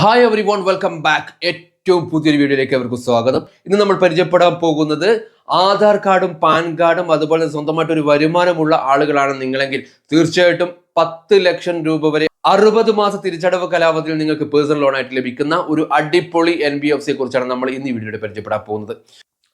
Hi everyone welcome back ഏറ്റവും പുതിയൊരു വീഡിയോയിലേക്ക് അവർക്ക് സ്വാഗതം. ഇന്ന് നമ്മൾ പരിചയപ്പെടാൻ പോകുന്നത് ആധാർ കാർഡും പാൻ കാർഡും അതുപോലെ സ്വന്തമായിട്ട് ഒരു വരുമാനമുള്ള ആളുകളാണ് നിങ്ങളെങ്കിൽ. തീർച്ചയായിട്ടും പത്ത് ലക്ഷം രൂപ വരെ അറുപത് മാസ തിരിച്ചടവ് കലാപത്തിൽ നിങ്ങൾക്ക് പേഴ്സണൽ ലോണായിട്ട് ലഭിക്കുന്ന ഒരു അടിപൊളി എൻ ബി എഫ് സിയെ കുറിച്ചാണ് നമ്മൾ ഇന്ന് വീഡിയോയിൽ പരിചയപ്പെടാൻ പോകുന്നത്.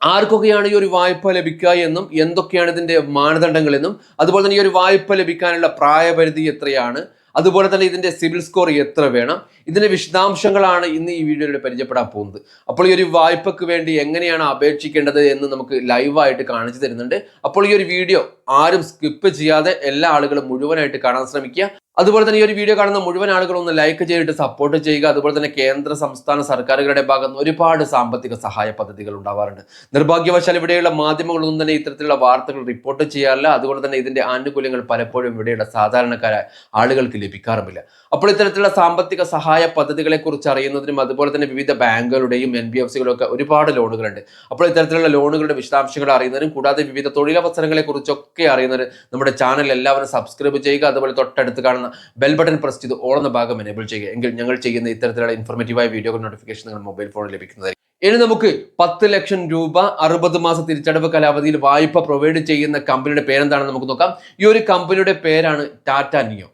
ആർക്കൊക്കെയാണ് ഈ ഒരു വായ്പ ലഭിക്കുക എന്നും എന്തൊക്കെയാണ് ഇതിന്റെ മാനദണ്ഡങ്ങൾ എന്നും അതുപോലെ തന്നെ ഈ ഒരു വായ്പ ലഭിക്കാനുള്ള പ്രായപരിധി എത്രയാണ് അതുപോലെ തന്നെ ഇതിന്റെ സിവിൽ സ്കോർ എത്ര വേണം? ഇതിന്റെ വിശദാംശങ്ങളാണ് ഇന്ന് ഈ വീഡിയോയിൽ പരിചയപ്പെടാൻ പോകുന്നത്. അപ്പോൾ ഈ ഒരു വായ്പക്ക് വേണ്ടി എങ്ങനെയാണ് അപേക്ഷിക്കേണ്ടത് എന്ന് നമുക്ക് ലൈവായിട്ട് കാണിച്ചു തരുന്നുണ്ട്. അപ്പോൾ ഈ ഒരു വീഡിയോ ആരും സ്കിപ്പ് ചെയ്യാതെ എല്ലാ ആളുകളും മുഴുവനായിട്ട് കാണാൻ ശ്രമിക്കുക. അതുപോലെ തന്നെ ഈ ഒരു വീഡിയോ കാണുന്ന മുഴുവൻ ആളുകളും ഒന്ന് ലൈക്ക് ചെയ്തിട്ട് സപ്പോർട്ട് ചെയ്യുക. അതുപോലെ തന്നെ കേന്ദ്ര സംസ്ഥാന സർക്കാരുകളുടെ ഭാഗത്ത് നിന്ന് ഒരുപാട് സാമ്പത്തിക സഹായ പദ്ധതികൾ ഉണ്ടാവാറുണ്ട്. നിർഭാഗ്യവശാൽ ഇവിടെയുള്ള മാധ്യമങ്ങളൊന്നും തന്നെ ഇത്തരത്തിലുള്ള വാർത്തകൾ റിപ്പോർട്ട് ചെയ്യാറില്ല. അതുകൊണ്ട് തന്നെ ഇതിന്റെ ആനുകൂല്യങ്ങൾ പലപ്പോഴും ഇവിടെയുള്ള സാധാരണക്കാരായ ആളുകൾക്ക് ലഭിക്കാറുമില്ല. അപ്പോൾ ഇത്തരത്തിലുള്ള സാമ്പത്തിക സഹായ പദ്ധതികളെ കുറിച്ച് അറിയുന്നതിനും അതുപോലെ തന്നെ വിവിധ ബാങ്കുകളുടെയും എൻ ബി എഫ് സികളും ഒക്കെ ഒരുപാട് ലോണുകളുണ്ട്. അപ്പോൾ ഇത്തരത്തിലുള്ള ലോണുകളുടെ വിശദാംശങ്ങൾ അറിയുന്നതിനും കൂടാതെ വിവിധ തൊഴിലവസരങ്ങളെ കുറിച്ചൊക്കെ അറിയുന്നതിന് നമ്മുടെ ചാനൽ എല്ലാവരും സബ്സ്ക്രൈബ് ചെയ്യുക. അതുപോലെ തൊട്ടടുത്ത് കാണുന്ന ബെൽ ബട്ടൺ പ്രസ് ചെയ്ത് ഓൾ എന്ന ഭാഗം എനേബിൾ ചെയ്യുക. എങ്കിൽ ഞങ്ങൾ ചെയ്യുന്ന ഇത്തരത്തിലുള്ള ഇൻഫോർമേറ്റീവായ വീഡിയോകൾ നോട്ടിഫിക്കേഷൻ നിങ്ങൾ മൊബൈൽ ഫോണിൽ ലഭിക്കുന്നതായിരിക്കും. ഇനി നമുക്ക് പത്ത് ലക്ഷം രൂപ അറുപത് മാസ തിരിച്ചടവ് കാലാവധിയിൽ വായ്പ പ്രൊവൈഡ് ചെയ്യുന്ന കമ്പനിയുടെ പേരെന്താണെന്ന് നമുക്ക് നോക്കാം. ഈ ഒരു കമ്പനിയുടെ പേരാണ് ടാറ്റ നിയോ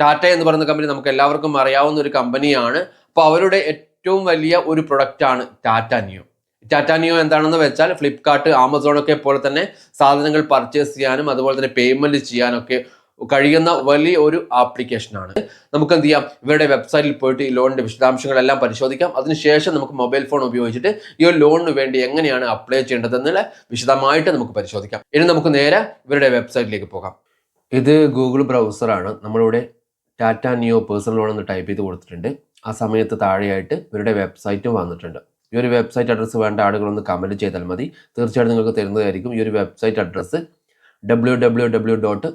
ടാറ്റ എന്ന് പറയുന്ന കമ്പനി നമുക്ക് എല്ലാവർക്കും അറിയാവുന്ന ഒരു കമ്പനിയാണ് അപ്പോൾ അവരുടെ ഏറ്റവും വലിയ ഒരു പ്രൊഡക്റ്റാണ് ടാറ്റ നിയോ ടാറ്റ നിയോ എന്താണെന്ന് വെച്ചാൽ ഫ്ലിപ്കാർട്ട് ആമസോൺ ഒക്കെ പോലെ തന്നെ സാധനങ്ങൾ പർച്ചേസ് ചെയ്യാനും അതുപോലെ തന്നെ പേയ്മെന്റ് ചെയ്യാനൊക്കെ കഴിയുന്ന വലിയ ഒരു ആപ്ലിക്കേഷനാണ് നമുക്ക് എന്ത് ചെയ്യാം? ഇവരുടെ വെബ്സൈറ്റിൽ പോയിട്ട് ഈ ലോണിന്റെ വിശദാംശങ്ങളെല്ലാം പരിശോധിക്കാം. അതിനുശേഷം നമുക്ക് മൊബൈൽ ഫോൺ ഉപയോഗിച്ചിട്ട് ഈ ഒരു ലോണിന് വേണ്ടി എങ്ങനെയാണ് അപ്ലൈ ചെയ്യേണ്ടതെന്നുള്ള വിശദമായിട്ട് നമുക്ക് പരിശോധിക്കാം. ഇനി നമുക്ക് നേരെ ഇവരുടെ വെബ്സൈറ്റിലേക്ക് പോകാം. ഇത് ഗൂഗിൾ ബ്രൗസറാണ് നമ്മളിവിടെ ടാറ്റ നിയോ പേഴ്സണൽ ലോൺ എന്ന് ടൈപ്പ് ചെയ്ത് കൊടുത്തിട്ടുണ്ട്. ആ സമയത്ത് താഴെയായിട്ട് ഇവരുടെ വെബ്സൈറ്റും വന്നിട്ടുണ്ട്. ഈ ഒരു വെബ്സൈറ്റ് അഡ്രസ്സ് വേണ്ട ആളുകളൊന്ന് കമന്റ് ചെയ്താൽ മതി. തീർച്ചയായിട്ടും നിങ്ങൾക്ക് തരുന്നതായിരിക്കും ഈ ഒരു website address W W W dot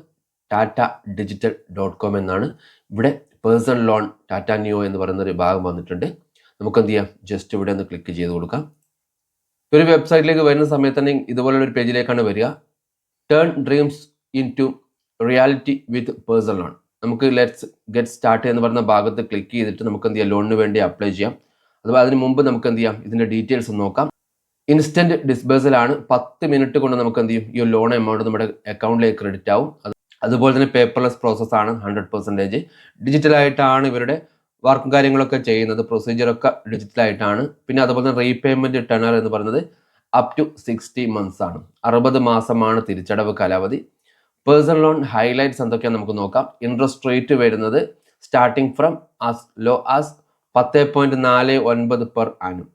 Tata digital dot com എന്നാണ്. ഇവിടെ പേഴ്സണൽ ലോൺ ടാറ്റ ന്യൂ എന്ന് പറയുന്ന ഒരു ഭാഗം വന്നിട്ടുണ്ട്. നമുക്ക് എന്ത് ചെയ്യാം? ജസ്റ്റ് ഇവിടെ ഒന്ന് ക്ലിക്ക് ചെയ്ത് കൊടുക്കാം. ഒരു വെബ്സൈറ്റിലേക്ക് വരുന്ന സമയത്ത് തന്നെ ഇതുപോലുള്ള ഒരു പേജിലേക്കാണ് വരിക. Turn dreams into reality with personal loan നമുക്ക് ലെറ്റ്സ് ഗെറ്റ് സ്റ്റാർട്ട് എന്ന് പറയുന്ന ഭാഗത്ത് ക്ലിക്ക് ചെയ്തിട്ട് നമുക്ക് എന്ത് ചെയ്യാം? ലോണിന് വേണ്ടി അപ്ലൈ ചെയ്യാം. അതുപോലെ അതിന് മുമ്പ് നമുക്ക് എന്ത് ചെയ്യാം? ഇതിന്റെ ഡീറ്റെയിൽസ് നോക്കാം. ഇൻസ്റ്റന്റ് ഡിസ്ബേഴ്സൽ ആണ്. പത്ത് മിനിറ്റ് കൊണ്ട് നമുക്ക് എന്ത് ചെയ്യും? ഈ ലോൺ എമൗണ്ട് നമ്മുടെ അക്കൗണ്ടിലേക്ക് ക്രെഡിറ്റ് ആവും. അതുപോലെ തന്നെ പേപ്പർലെസ് പ്രോസസ് ആണ് ഹൺഡ്രഡ് പെർസെന്റേജ് ഡിജിറ്റലായിട്ടാണ് ഇവരുടെ വർക്കും കാര്യങ്ങളൊക്കെ ചെയ്യുന്നത്. പ്രൊസീജിയറൊക്കെ ഡിജിറ്റലായിട്ടാണ് പിന്നെ അതുപോലെ തന്നെ റീപേയ്മെന്റ് ടെണർ എന്ന് പറയുന്നത് അപ് ടു സിക്സ്റ്റി മന്ത്സ് ആണ്. അറുപത് മാസമാണ് തിരിച്ചടവ് കാലാവധി. പേഴ്സണൽ ലോൺ ഹൈലൈറ്റ്സ് എന്തൊക്കെയാണ് നമുക്ക് നോക്കാം. ഇൻട്രസ്റ്റ് റേറ്റ് വരുന്നത് starting from as low as പത്ത് പോയിന്റ് നാല് ഒൻപത് പെർ ആനും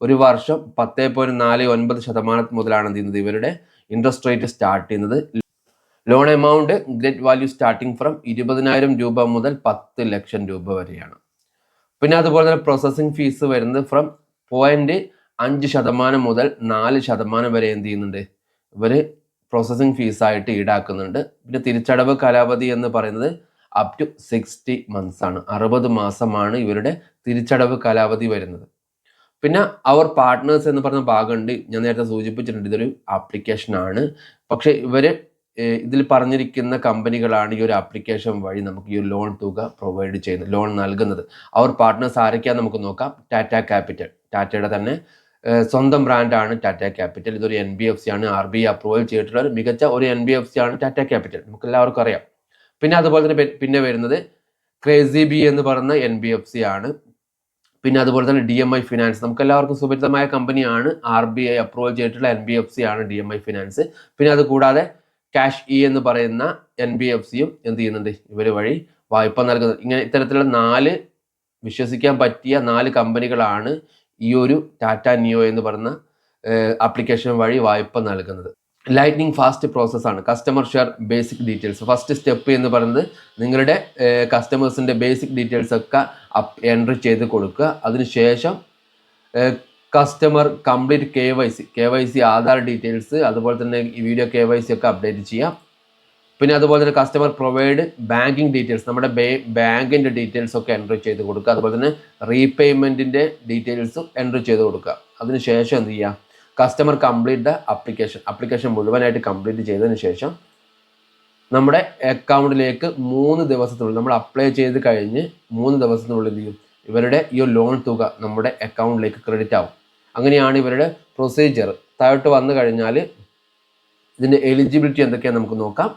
ഒരു വർഷം പത്ത് പോയിന്റ് നാല് ഒൻപത് ശതമാനം മുതലാണ് എന്ത് ചെയ്യുന്നത് ഇവരുടെ ഇൻട്രസ്റ്റ് റേറ്റ് സ്റ്റാർട്ട് ചെയ്യുന്നത്. Loan amount great value starting from ഇരുപതിനായിരം രൂപ മുതൽ പത്ത് ലക്ഷം രൂപ വരെയാണ്. പിന്നെ അതുപോലെ തന്നെ പ്രോസസ്സിംഗ് ഫീസ് വരുന്നത് ഫ്രം പോയിന്റ് അഞ്ച് ശതമാനം മുതൽ നാല് ശതമാനം വരെ എന്ത് ചെയ്യുന്നുണ്ട്? ഇവർ പ്രോസസ്സിംഗ് ഫീസായിട്ട് ഈടാക്കുന്നുണ്ട്. പിന്നെ തിരിച്ചടവ് കാലാവധി എന്ന് പറയുന്നത് അപ് ടു സിക്സ്റ്റി മന്ത്സ് ആണ്. അറുപത് മാസമാണ് ഇവരുടെ തിരിച്ചടവ് കാലാവധി വരുന്നത്. പിന്നെ അവർ പാർട്ട്നേഴ്സ് എന്ന് പറഞ്ഞ ഭാഗമുണ്ട്. ഞാൻ നേരത്തെ സൂചിപ്പിച്ചിട്ടുണ്ട് ഇതൊരു ആപ്ലിക്കേഷൻ ആണ്. പക്ഷെ ഇവർ ഇതിൽ പറഞ്ഞിരിക്കുന്ന കമ്പനികളാണ് ഈ ഒരു ആപ്ലിക്കേഷൻ വഴി നമുക്ക് ഈ ലോൺ തുക പ്രൊവൈഡ് ചെയ്യുന്നത് ലോൺ നൽകുന്നത്. അവർ പാർട്ട്നേഴ്സ് ആരൊക്കെയാണ് നമുക്ക് നോക്കാം. ടാറ്റ ക്യാപിറ്റൽ ടാറ്റയുടെ തന്നെ സ്വന്തം ബ്രാൻഡാണ് ടാറ്റ ക്യാപിറ്റൽ ഇതൊരു എൻ ബി എഫ് സി ആണ്. ആർ ബി അപ്രൂവൽ ചെയ്തിട്ടുള്ള ഒരു മികച്ച ഒരു എൻ ബി എഫ് സി ആണ് ടാറ്റ ക്യാപിറ്റൽ നമുക്ക് എല്ലാവർക്കും അറിയാം. പിന്നെ അതുപോലെ തന്നെ പിന്നെ വരുന്നത് ക്രേസി ബി എന്ന് പറയുന്ന എൻ ബി എഫ് സി ആണ്. പിന്നെ അതുപോലെ തന്നെ ഡി എം ഐ ഫിനാൻസ് നമുക്ക് എല്ലാവർക്കും സുപരിചിതമായ കമ്പനിയാണ് ആർ ബി ഐ അപ്രൂവൽ ചെയ്തിട്ടുള്ള എൻ ബി എഫ് സി ആണ് ഡി എം ഐ ഫിനാൻസ് പിന്നെ അത് കൂടാതെ ക്യാഷ് ഇ എന്ന് പറയുന്ന എൻ ബി എഫ് സിയും എന്ത് ചെയ്യുന്നുണ്ട്? ഇവർ വഴി വായ്പ നൽകുന്നത്. ഇങ്ങനെ ഇത്തരത്തിലുള്ള നാല് വിശ്വസിക്കാൻ പറ്റിയ നാല് കമ്പനികളാണ് ഈ ഒരു ടാറ്റ നിയോ എന്ന് പറയുന്ന ആപ്ലിക്കേഷൻ വഴി വായ്പ നൽകുന്നത്. ലൈറ്റ്നിങ് ഫാസ്റ്റ് പ്രോസസ്സാണ് customer share basic details first step എന്ന് പറയുന്നത് നിങ്ങളുടെ കസ്റ്റമേഴ്സിന്റെ ബേസിക് ഡീറ്റെയിൽസ് ഒക്കെ എൻട്രി ചെയ്ത് കൊടുക്കുക. അതിനുശേഷം customer complete K Y C K Y C Aadhaar details അതുപോലെ തന്നെ ഈ വീഡിയോ കെ വൈ സി ഒക്കെ അപ്ഡേറ്റ് ചെയ്യാം. പിന്നെ അതുപോലെ തന്നെ കസ്റ്റമർ പ്രൊവൈഡ് ബാങ്കിങ് ഡീറ്റെയിൽസ് നമ്മുടെ ബാങ്കിന്റെ ഡീറ്റെയിൽസ് ഒക്കെ എൻട്രി ചെയ്ത് കൊടുക്കുക. അതുപോലെ തന്നെ റീപേയ്മെന്റിന്റെ ഡീറ്റെയിൽസും എൻട്രി ചെയ്ത് കൊടുക്കുക. അതിനുശേഷം എന്ത് ചെയ്യുക customer complete the application application മുഴുവനായിട്ട് കംപ്ലീറ്റ് ചെയ്തതിന് ശേഷം നമ്മുടെ അക്കൗണ്ടിലേക്ക് മൂന്ന് ദിവസത്തിനുള്ളിൽ നമ്മൾ അപ്ലൈ ചെയ്ത് കഴിഞ്ഞ് മൂന്ന് ദിവസത്തിനുള്ളിൽ ഇവരുടെ ഈ ലോൺ തുക നമ്മുടെ അക്കൗണ്ടിലേക്ക് ക്രെഡിറ്റ് ആവും. അങ്ങനെയാണ് ഇവരുടെ പ്രൊസീജിയർ താഴോട്ട് വന്നു കഴിഞ്ഞാൽ ഇതിന്റെ എലിജിബിലിറ്റി എന്തൊക്കെയാണ് നമുക്ക് നോക്കാം.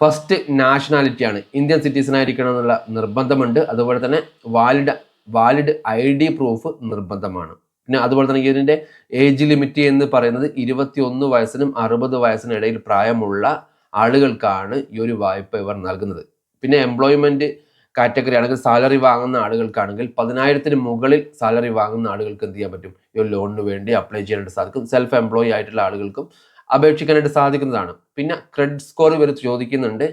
ഫസ്റ്റ് നാഷണാലിറ്റിയാണ് ഇന്ത്യൻ സിറ്റിസൺ ആയിരിക്കണം എന്നുള്ള നിർബന്ധമുണ്ട്. അതുപോലെ തന്നെ valid valid I D proof നിർബന്ധമാണ്. പിന്നെ അതുപോലെ തന്നെ ഇതിന്റെ ഏജ് ലിമിറ്റ് എന്ന് പറയുന്നത് ഇരുപത്തി ഒന്ന് വയസ്സിനും അറുപത് വയസ്സിനും ഇടയിൽ പ്രായമുള്ള ആളുകൾക്കാണ് ഈ ഒരു വായ്പ ഇവർ നൽകുന്നത്. പിന്നെ എംപ്ലോയ്മെന്റ് കാറ്റഗറി ആണെങ്കിൽ സാലറി വാങ്ങുന്ന ആളുകൾക്കാണെങ്കിൽ പതിനായിരത്തിന് മുകളിൽ സാലറി വാങ്ങുന്ന ആളുകൾക്ക് എന്ത് ചെയ്യാൻ പറ്റും? ഈ ലോണിന് വേണ്ടി അപ്ലൈ ചെയ്യാനായിട്ട് സാധിക്കും. സെൽഫ് എംപ്ലോയി ആയിട്ടുള്ള ആളുകൾക്കും അപേക്ഷിക്കാനായിട്ട് സാധിക്കുന്നതാണ്. പിന്നെ ക്രെഡിറ്റ് സ്കോർ ഇവർ ചോദിക്കുന്നുണ്ട്.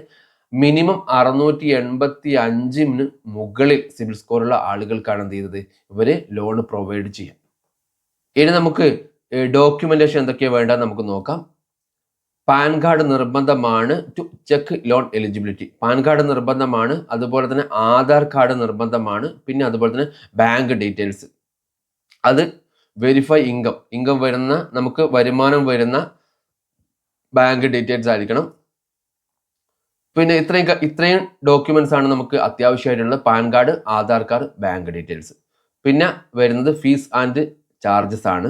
മിനിമം അറുന്നൂറ്റി എൺപത്തി അഞ്ചിന് മുകളിൽ സിവിൽ സ്കോറുള്ള ആളുകൾക്കാണ് എന്ത് ചെയ്തത് ഇവർ ലോൺ പ്രൊവൈഡ് ചെയ്യാം ഇനി നമുക്ക് ഡോക്യുമെന്റേഷൻ എന്തൊക്കെയാണ് വേണ്ടത് നമുക്ക് നോക്കാം. പാൻ കാർഡ് നിർബന്ധമാണ് to check loan eligibility PAN card നിർബന്ധമാണ് അതുപോലെ തന്നെ ആധാർ കാർഡ് നിർബന്ധമാണ് പിന്നെ അതുപോലെ തന്നെ ബാങ്ക് ഡീറ്റെയിൽസ് അത് വെരിഫൈ ഇൻകം ഇൻകം വരുന്ന നമുക്ക് വരുമാനം വരുന്ന ബാങ്ക് ഡീറ്റെയിൽസ് ആയിരിക്കണം. പിന്നെ ഇത്രയും ഇത്രയും ഡോക്യുമെന്റ്സ് ആണ് നമുക്ക് അത്യാവശ്യമായിട്ടുള്ളത് PAN card Aadhaar card bank details പിന്നെ വരുന്നത് ഫീസ് ആൻഡ് ചാർജസ് ആണ്.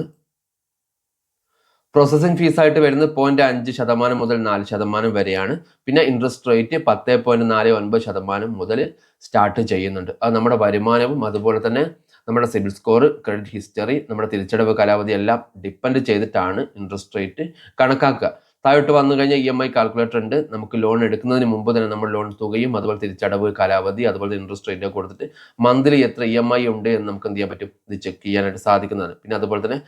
പ്രോസസ്സിംഗ് ഫീസ് ആയിട്ട് വരുന്നത് പോയിന്റ് അഞ്ച് ശതമാനം മുതൽ നാല് ശതമാനം വരെയാണ്. പിന്നെ ഇൻട്രസ്റ്റ് റേറ്റ് പത്ത് പോയിന്റ് നാല് ഒൻപത് ശതമാനം മുതൽ സ്റ്റാർട്ട് ചെയ്യുന്നുണ്ട്. അത് നമ്മുടെ വരുമാനവും അതുപോലെ തന്നെ നമ്മുടെ സിബിൽ സ്കോർ ക്രെഡിറ്റ് ഹിസ്റ്ററി നമ്മുടെ തിരിച്ചടവ് കാലാവധി എല്ലാം ഡിപ്പെൻഡ് ചെയ്തിട്ടാണ് ഇൻട്രസ്റ്റ് റേറ്റ് കണക്കാക്കുക. താഴോട്ട് വന്നു കഴിഞ്ഞാൽ ഇ എം ഐ കാൽക്കുലേറ്റർ ഉണ്ട്. നമുക്ക് ലോൺ എടുക്കുന്നതിന് മുമ്പ് തന്നെ നമ്മൾ ലോൺ തുകയും അതുപോലെ തിരിച്ചടവ് കാലാവധി അതുപോലെ ഇൻട്രസ്റ്റ് റേറ്റ് കൊടുത്തിട്ട് മന്ത്ലി എത്ര ഇ എം ഐ ഉണ്ട് എന്ന് നമുക്ക് എന്ത് ചെയ്യാൻ പറ്റും? ഇത് ചെക്ക് ചെയ്യാനായിട്ട് സാധിക്കുന്നതാണ്. പിന്നെ അതുപോലെ തന്നെ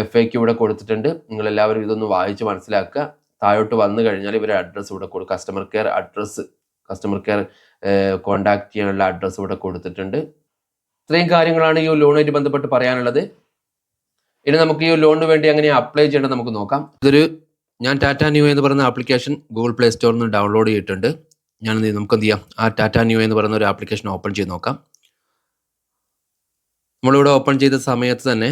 എഫ് എ ക്യൂ ഇവിടെ കൊടുത്തിട്ടുണ്ട്. നിങ്ങൾ എല്ലാവരും ഇതൊന്ന് വായിച്ച് മനസ്സിലാക്കുക. താഴോട്ട് വന്നു കഴിഞ്ഞാൽ ഇവരുടെ അഡ്രസ്സ് ഇവിടെ കൊടുക്കും customer care address customer care contact ചെയ്യാനുള്ള അഡ്രസ്സ് ഇവിടെ കൊടുത്തിട്ടുണ്ട്. ഇത്രയും കാര്യങ്ങളാണ് ഈ ലോണുമായിട്ട് ബന്ധപ്പെട്ട് പറയാനുള്ളത്. ഇനി നമുക്ക് ഈ ലോണിന് വേണ്ടി അങ്ങനെ അപ്ലൈ ചെയ്യേണ്ടത് നമുക്ക് നോക്കാം. ഇതൊരു ഞാൻ ടാറ്റ ന്യൂ എന്ന് പറയുന്ന ആപ്ലിക്കേഷൻ ഗൂഗിൾ പ്ലേ സ്റ്റോറിൽ നിന്ന് ഡൗൺലോഡ് ചെയ്തിട്ടുണ്ട്. ഞാൻ നമുക്ക് എന്ത് ചെയ്യാം? ആ ടാറ്റ ന്യൂ എന്ന് പറയുന്ന ഒരു ആപ്ലിക്കേഷൻ ഓപ്പൺ ചെയ്ത് നോക്കാം. നമ്മളിവിടെ ഓപ്പൺ ചെയ്ത സമയത്ത് തന്നെ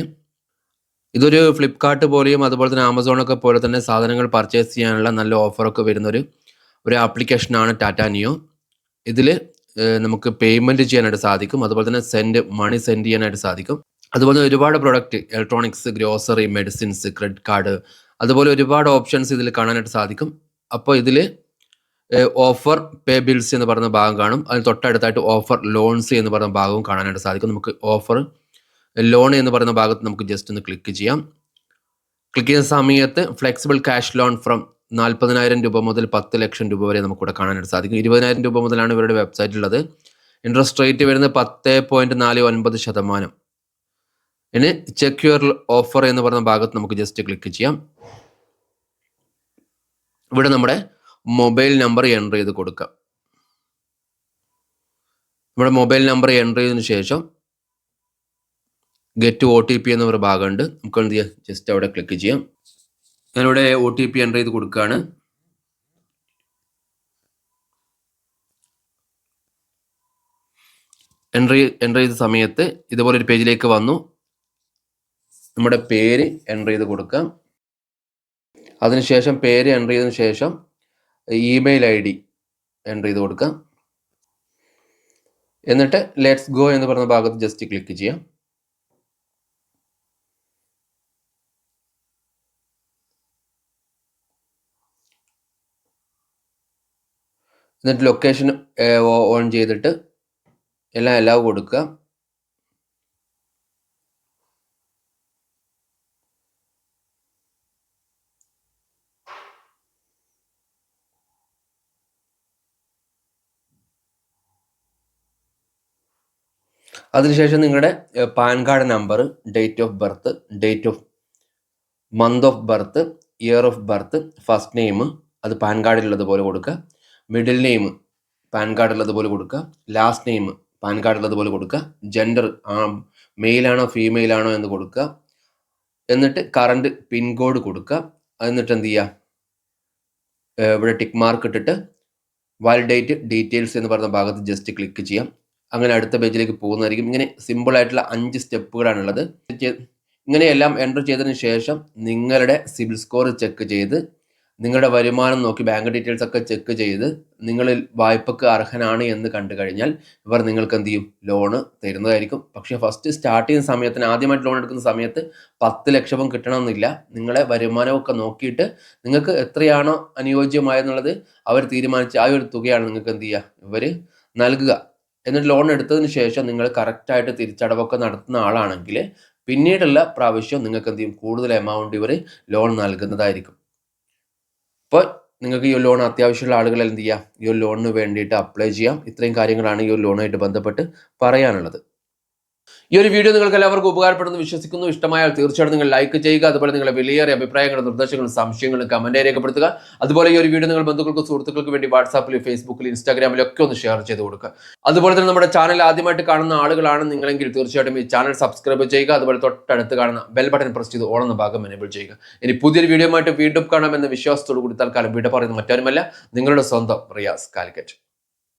ഇതൊരു ഫ്ലിപ്കാർട്ട് പോലെയും അതുപോലെ തന്നെ ആമസോണൊക്കെ പോലെ തന്നെ സാധനങ്ങൾ പർച്ചേസ് ചെയ്യാനുള്ള നല്ല ഓഫറൊക്കെ വരുന്നൊരു ഒരു ആപ്ലിക്കേഷനാണ് ടാറ്റ നിയോ ഇതിൽ നമുക്ക് പേയ്മെന്റ് ചെയ്യാനായിട്ട് സാധിക്കും. അതുപോലെ തന്നെ സെൻഡ് മണി സെൻഡ് ചെയ്യാനായിട്ട് സാധിക്കും. അതുപോലെ ഒരുപാട് product electronics grocery medicines credit card അതുപോലെ ഒരുപാട് ഓപ്ഷൻസ് ഇതിൽ കാണാനായിട്ട് സാധിക്കും. അപ്പോൾ ഇതിൽ ഓഫർ പേ ബിൽസ് എന്ന് പറയുന്ന ഭാഗം കാണും. അതിന് തൊട്ടടുത്തായിട്ട് ഓഫർ ലോൺസ് എന്ന് പറയുന്ന ഭാഗവും കാണാനായിട്ട് സാധിക്കും. നമുക്ക് ഓഫർ ലോൺ എന്ന് പറയുന്ന ഭാഗത്ത് നമുക്ക് ജസ്റ്റ് ഒന്ന് ക്ലിക്ക് ചെയ്യാം. ക്ലിക്ക് ചെയ്യുന്ന സമയത്ത് ഫ്ലെക്സിബിൾ ക്യാഷ് ലോൺ ഫ്രം നാൽപ്പതിനായിരം രൂപ മുതൽ പത്ത് ലക്ഷം രൂപ വരെ നമുക്ക് നമുക്കിവിടെ കാണാനായിട്ട് സാധിക്കും. ഇരുപതിനായിരം രൂപ മുതലാണ് ഇവരുടെ വെബ്സൈറ്റിലുള്ളത് ഇൻട്രസ്റ്റ് റേറ്റ് വരുന്നത് പത്ത് പോയിന്റ് നാല് ഒൻപത് ശതമാനം. ഇനി ചെക്ക് യുവർ ഓഫർ എന്ന് പറയുന്ന ഭാഗത്ത് നമുക്ക് ജസ്റ്റ് ക്ലിക്ക് ചെയ്യാം. ഇവിടെ നമ്മുടെ മൊബൈൽ നമ്പർ എന്റർ ചെയ്ത് കൊടുക്കാം. നമ്മുടെ മൊബൈൽ നമ്പർ എന്റർ ചെയ്തതിനു ശേഷം ഗെറ്റ് ഒ ടി പി എന്ന ഒരു ഭാഗമുണ്ട്. നമുക്ക് എന്ത് ചെയ്യാം? ജസ്റ്റ് അവിടെ ക്ലിക്ക് ചെയ്യാം. ഞാനിവിടെ ഒ ടി പി എന്റർ ചെയ്ത് കൊടുക്കുകയാണ്. എന്റർ എന്റർ ചെയ്ത സമയത്ത് ഇതുപോലെ ഒരു പേജിലേക്ക് വന്നു. നമ്മുടെ പേര് എന്റർ ചെയ്ത് കൊടുക്കാം. അതിനുശേഷം പേര് എന്റർ ചെയ്തതിന് ശേഷം ഇമെയിൽ ഐ ഡി എന്റർ ചെയ്ത് കൊടുക്കാം. എന്നിട്ട് ലെറ്റ്സ് ഗോ എന്ന് പറഞ്ഞ ഭാഗത്ത് ജസ്റ്റ് ക്ലിക്ക് ചെയ്യാം. എന്നിട്ട് ലൊക്കേഷൻ ഓൺ ചെയ്തിട്ട് എല്ലാം എല്ലാം കൊടുക്കുക. അതിനുശേഷം നിങ്ങളുടെ PAN card number date of birth date of month of birth year of birth first name അത് പാൻ കാർഡിലുള്ളതുപോലെ കൊടുക്കുക. മിഡിൽ നെയിം പാൻ കാർഡിലുള്ളതുപോലെ കൊടുക്കുക. ലാസ്റ്റ് നെയിം പാൻ കാർഡിലുള്ളതുപോലെ കൊടുക്കുക. ജെൻഡർ മെയിലാണോ ഫീമെയിൽ ആണോ എന്ന് കൊടുക്കുക. എന്നിട്ട് കറണ്ട് പിൻ കോഡ് കൊടുക്കുക. എന്നിട്ട് എന്ത് ചെയ്യുക? ഇവിടെ ടിക്ക് മാർക്ക് ഇട്ടിട്ട് വാലിഡേറ്റ് ഡീറ്റെയിൽസ് എന്ന് പറയുന്ന ഭാഗത്ത് ജസ്റ്റ് ക്ലിക്ക് ചെയ്യാം. അങ്ങനെ അടുത്ത പേജിലേക്ക് പോകുന്നതായിരിക്കും. ഇങ്ങനെ സിമ്പിൾ ആയിട്ടുള്ള അഞ്ച് സ്റ്റെപ്പുകളാണുള്ളത് ഇങ്ങനെയെല്ലാം എന്റർ ചെയ്തതിന് ശേഷം നിങ്ങളുടെ സിബിൽ സ്കോർ ചെക്ക് ചെയ്ത് നിങ്ങളുടെ വരുമാനം നോക്കി ബാങ്ക് ഡീറ്റെയിൽസ് ഒക്കെ ചെക്ക് ചെയ്ത് നിങ്ങൾ വായ്പക്ക് അർഹനാണ് എന്ന് കണ്ടു കഴിഞ്ഞാൽ ഇവർ നിങ്ങൾക്ക് എന്ത് ചെയ്യും? ലോണ് തരുന്നതായിരിക്കും. പക്ഷേ ഫസ്റ്റ് സ്റ്റാർട്ട് ചെയ്യുന്ന സമയത്തിന് ആദ്യമായിട്ട് ലോൺ എടുക്കുന്ന സമയത്ത് പത്ത് ലക്ഷവും കിട്ടണമെന്നില്ല. നിങ്ങളെ വരുമാനമൊക്കെ നോക്കിയിട്ട് നിങ്ങൾക്ക് എത്രയാണോ അനുയോജ്യമായെന്നുള്ളത് അവർ തീരുമാനിച്ച ആ ഒരു തുകയാണ് നിങ്ങൾക്ക് എന്ത് ചെയ്യുക? ഇവർ നൽകുക. എന്നിട്ട് ലോൺ എടുത്തതിന് ശേഷം നിങ്ങൾ കറക്റ്റായിട്ട് തിരിച്ചടവൊക്കെ നടത്തുന്ന ആളാണെങ്കിൽ പിന്നീടുള്ള പ്രാവശ്യം നിങ്ങൾക്ക് എന്ത് ചെയ്യും? കൂടുതൽ എമൗണ്ട് ഇവർ ലോൺ നൽകുന്നതായിരിക്കും. അപ്പോൾ നിങ്ങൾക്ക് ഈ ലോൺ അത്യാവശ്യമുള്ള ആളുകൾ എന്ത് ചെയ്യാം? ഈ ലോണിന് വേണ്ടിയിട്ട് അപ്ലൈ ചെയ്യാം. ഇത്രയും കാര്യങ്ങളാണ് ഈ ലോണുമായിട്ട് ബന്ധപ്പെട്ട് പറയാനുള്ളത്. ഈ ഒരു വീഡിയോ നിങ്ങൾക്ക് എല്ലാവർക്കും ഉപകാരപ്പെടുന്നു വിശ്വസിക്കുന്നു. ഇഷ്ടമായാൽ തീർച്ചയായിട്ടും നിങ്ങൾ ലൈക്ക് ചെയ്യുക അതുപോലെ നിങ്ങളുടെ വിലയേറിയ അഭിപ്രായങ്ങളും നിർദ്ദേശങ്ങളും സംശയങ്ങളും കമന്റ് രേഖപ്പെടുത്തുക അതുപോലെ ഈ ഒരു വീഡിയോ നിങ്ങൾ ബന്ധുക്കൾക്കും സുഹൃത്തുക്കൾക്ക് വേണ്ടി വാട്സാപ്പിൽ ഫേസ്ബുക്കിൽ ഇൻസ്റ്റാഗ്രാമിലും ഒക്കെ ഒന്ന് ഷെയർ ചെയ്ത് കൊടുക്കുക. അതുപോലെ തന്നെ നമ്മുടെ ചാനൽ ആദ്യമായിട്ട് കാണുന്ന ആളുകളാണ് നിങ്ങളെങ്കിൽ തീർച്ചയായിട്ടും ഈ ചാനൽ സബ്സ്ക്രൈബ് ചെയ്യുക അതുപോലെ തൊട്ടടുത്ത് കാണുന്ന ബെൽ ബട്ടൺ പ്രസ് ചെയ്ത് ഓണെന്ന ഭാഗം എനേബിൾ ചെയ്യുക. ഇനി പുതിയൊരു വീഡിയോ ആയിട്ട് വീണ്ടും കാണാമെന്ന വിശ്വാസത്തോടു കൂടി തൽക്കാലം വിട പറയുന്നത് മറ്റാരുമല്ല നിങ്ങളുടെ സ്വന്തം റിയാസ് കാലിക്കറ്റ്.